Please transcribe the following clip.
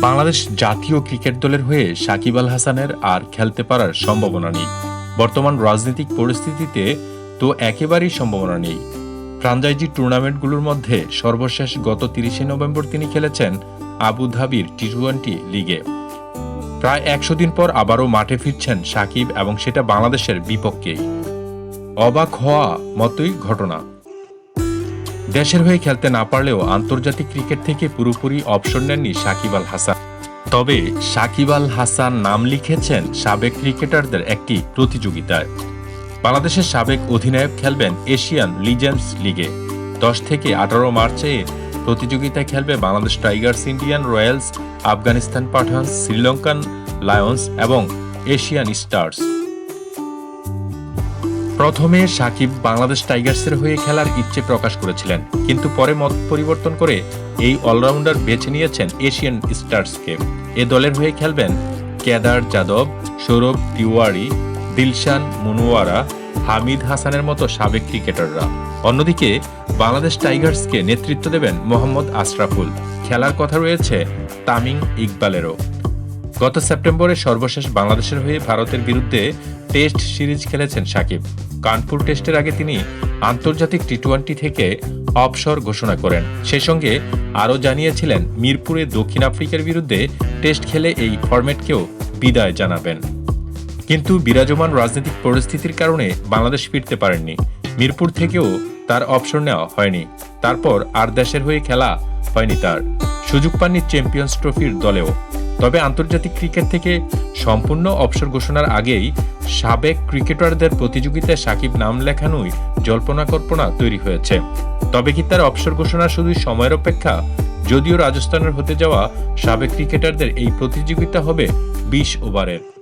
বাংলাদেশ জাতীয় ক্রিকেট দলের হয়ে সাকিব আল হাসানের আর খেলতে পারার সম্ভাবনা নেই। বর্তমান রাজনৈতিক পরিস্থিতিতে তো একেবারেই সম্ভাবনা নেই। ফ্রাঞ্চাইজি টুর্নামেন্টগুলোর মধ্যে সর্বশেষ গত তিরিশে নভেম্বর তিনি খেলেছেন আবু ধাবির টি টোয়েন্টি লিগে। প্রায় একশো দিন পর আবারও মাঠে ফিরছেন সাকিব এবং সেটা বাংলাদেশের বিপক্ষেই। অবাক হওয়া মতোই ঘটনা। দেশের হয়ে খেলতে না পারলেও আন্তর্জাতিক ক্রিকেট থেকে পুরোপুরি অবসর নেননি সাকিব আল হাসান। তবে সাকিব আল হাসান নাম লিখেছেন সাবেক ক্রিকেটারদের একটি প্রতিযোগিতায়। বাংলাদেশের সাবেক অধিনায়ক খেলবেন এশিয়ান লিজেন্ডস লিগে। দশ থেকে আঠারো মার্চে প্রতিযোগিতায় খেলবে Bangladesh Tigers, Indian Royals, Afghanistan Pathan Sri Lankan Lions এবং এশিয়ান স্টার্স। প্রথমে সাকিব বাংলাদেশ টাইগার্সের হয়ে খেলার ইচ্ছে প্রকাশ করেছিলেন, কিন্তু পরে মত পরিবর্তন করে এই অলরাউন্ডার বেছে নিয়েছেন এশিয়ান স্টার্সকে। এ দলের হয়ে খেলবেন কেদার যাদব, সৌরভ তিওয়ারি, দিলশান মুনুয়ারা হামিদ হাসানের মতো সাবেক ক্রিকেটাররা। অন্যদিকে বাংলাদেশ টাইগার্সকে নেতৃত্ব দেবেন মোহাম্মদ আশরাফুল। খেলার কথা রয়েছে তামিম ইকবালেরও। গত সেপ্টেম্বরে সর্বশেষ বাংলাদেশের হয়ে ভারতের বিরুদ্ধে টেস্ট সিরিজ খেলেছেন সাকিব। কানপুর টেস্টের আগে তিনি আন্তর্জাতিক টি টোয়েন্টি থেকে অবসর ঘোষণা করেন। সেই সঙ্গে আরও জানিয়েছিলেন, মিরপুরে দক্ষিণ আফ্রিকার বিরুদ্ধে টেস্ট খেলে এই ফরম্যাটকেও বিদায় জানাবেন। কিন্তু বিরাজমান রাজনৈতিক পরিস্থিতির কারণে বাংলাদেশ ফিরতে পারেননি। মিরপুর থেকেও তার অবসর নেওয়া হয়নি। তারপর আর দেশের হয়ে খেলা হয়নি তার। সুযোগ পাননি চ্যাম্পিয়ন্স ট্রফির দলেও। তবে আন্তর্জাতিক ক্রিকেট থেকে সম্পূর্ণ অবসর ঘোষণার আগেই সাবেক ক্রিকেটারদের প্রতিযোগিতায় সাকিব নাম লেখানোই জল্পনা কল্পনা তৈরি হয়েছে। তবে কি তার অবসর ঘোষণা শুধু সময়ের অপেক্ষা? যদিও রাজস্থানের হতে যাওয়া সাবেক ক্রিকেটারদের এই প্রতিযোগিতা হবে বিশ ওভারের।